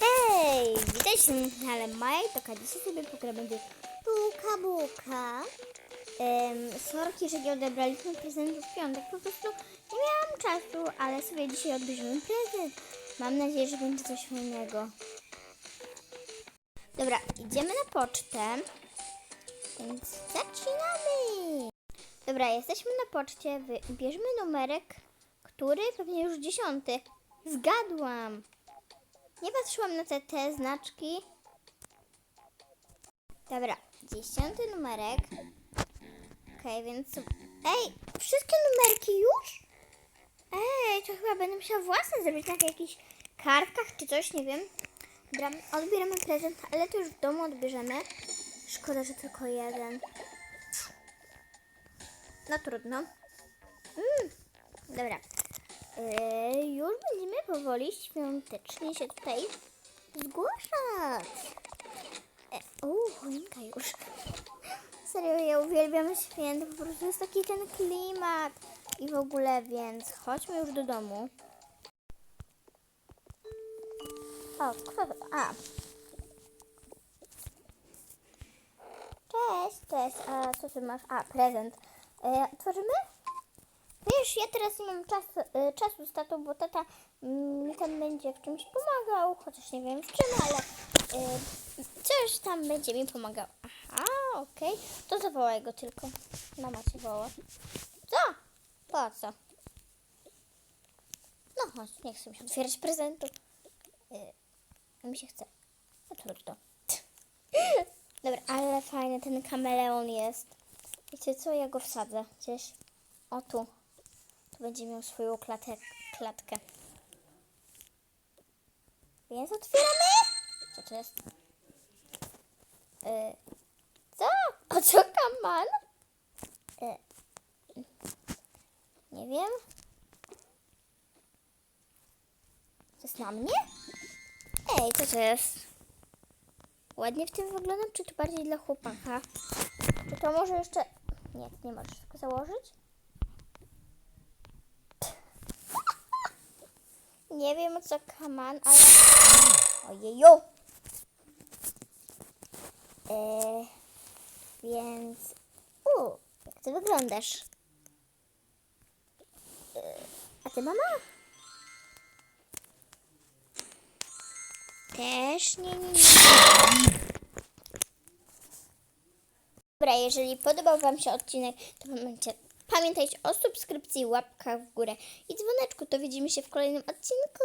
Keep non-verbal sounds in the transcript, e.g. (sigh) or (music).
Hej, witajcie na kanale Maj, to dzisiaj sobie pokra będzie buka buka. Um, sorki, że nie odebraliśmy prezentu w piątek, po prostu nie miałam czasu, ale sobie dzisiaj odbierzemy prezent. Mam nadzieję, że będzie coś fajnego. Dobra, idziemy na pocztę, więc zaczynamy. Dobra, jesteśmy na poczcie, wybierzmy numerek, który pewnie już dziesiąty. Zgadłam. Nie patrzyłam na te, te znaczki. Dobra, dziesiąty numerek. Okej, więc... Ej, wszystkie numerki już? Ej, to chyba będę musiała własne zrobić na jakichś kartkach czy coś, nie wiem. Dobra, odbieramy prezent, ale to już w domu odbierzemy. Szkoda, że tylko jeden. No trudno. Mm, dobra. Yy, już będziemy powoli świątecznie się tutaj zgłaszać. E, o, choinka już. Serio, ja uwielbiam święta, po prostu jest taki ten klimat i w ogóle, więc chodźmy już do domu. O, kto to? A. Cześć, cześć. A co ty masz? A, prezent. E, otworzymy? Wiesz, ja teraz nie mam czasu, y, czasu z tatą, bo tata mm, mi tam będzie w czymś pomagał, chociaż nie wiem w czym, ale y, coś tam będzie mi pomagał. Aha, okej. To zawołaj go tylko. Mama cię woła. Co? Po co? No chodź, nie chcę mi otwierać prezentu. Y, mi się chce. No trudno. (laughs) Dobra, ale fajny ten kameleon jest. Wiecie co, ja go wsadzę gdzieś. O tu. Będzie miał swoją klatę, klatkę. Więc otwieramy. Co to jest? Y, co? O co kaman? Y, nie wiem. To jest na mnie? Ej, co to jest? Ładnie w tym wyglądam, czy to bardziej dla chłopaka? Czy to może jeszcze... Nie, nie możesz tego założyć? Nie wiem co kaman, ale... Ojeju! Eee, więc... U, jak ty wyglądasz? Eee, a ty mama? Też nie, nie, nie. Dobra, jeżeli podobał Wam się odcinek, to pamiętajcie, pamiętajcie o subskrypcji, łapkach w górę i dzwoneczku. To widzimy się w kolejnym odcinku.